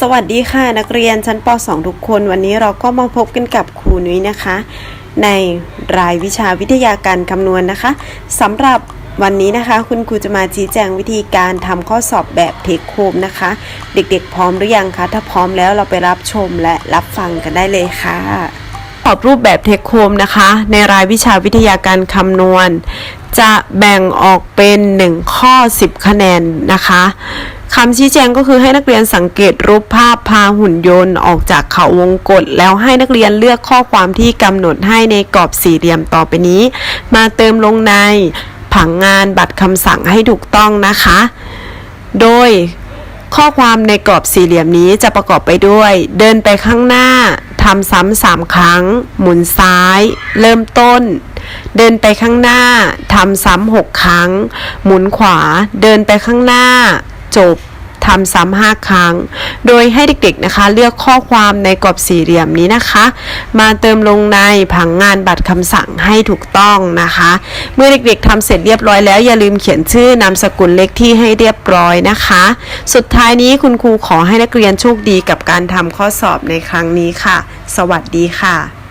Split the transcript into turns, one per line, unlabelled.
สวัสดีค่ะนักเรียนชั้นป .2 ทุกคน วันนี้เราก็มาพบกันกับครูนุ้ยนะคะ ในรายวิชาวิทยาการคำนวณนะคะสำหรับวันนี้นะคะ คุณครูจะมาชี้แจงวิธีการทำข้อสอบแบบเทคโฮมนะคะ เด็กๆ พร้อมหรือยังคะถ้าพร้อมแล้วเราไปรับชมและรับฟังกันได้เลยค่ะสอบรูปแบบเทคโฮมนะคะ ในรายวิชาวิทยาการคำนวณ จะแบ่งออกเป็น 1 ข้อ 10 คะแนนนะคะ คำชี้แจงก็คือให้นักเรียนสังเกตรูปภาพพาหุ่นยนต์ออกจากเขาวงกตแล้วให้นักเรียนเลือกข้อความที่กำหนดให้ในกรอบสี่เหลี่ยมต่อไปนี้ มาเติมลงในผังงานบัตรคำสั่งให้ถูกต้องนะคะ โดยข้อความในกรอบสี่เหลี่ยมนี้จะประกอบไปด้วย เดินไปข้างหน้าทำซ้ำสามครั้ง หมุนซ้าย เริ่มต้น เดินไปข้างหน้าทำซ้ำหกครั้ง หมุนขวา เดินไปข้างหน้า จบ ทำซ้ำห้าครั้ง โดยให้เด็กๆนะคะ เลือกข้อความในกรอบสี่เหลี่ยมนี้นะคะ มาเติมลงในผังงานบัตรคำสั่งให้ถูกต้องนะคะ เมื่อเด็กๆทำเสร็จเรียบร้อยแล้วอย่าลืมเขียนชื่อนามสกุลเลขที่ให้เรียบร้อยนะคะ สุดท้ายนี้คุณครูขอให้นักเรียนโชคดีกับการทำข้อสอบในครั้งนี้ค่ะ สวัสดีค่ะ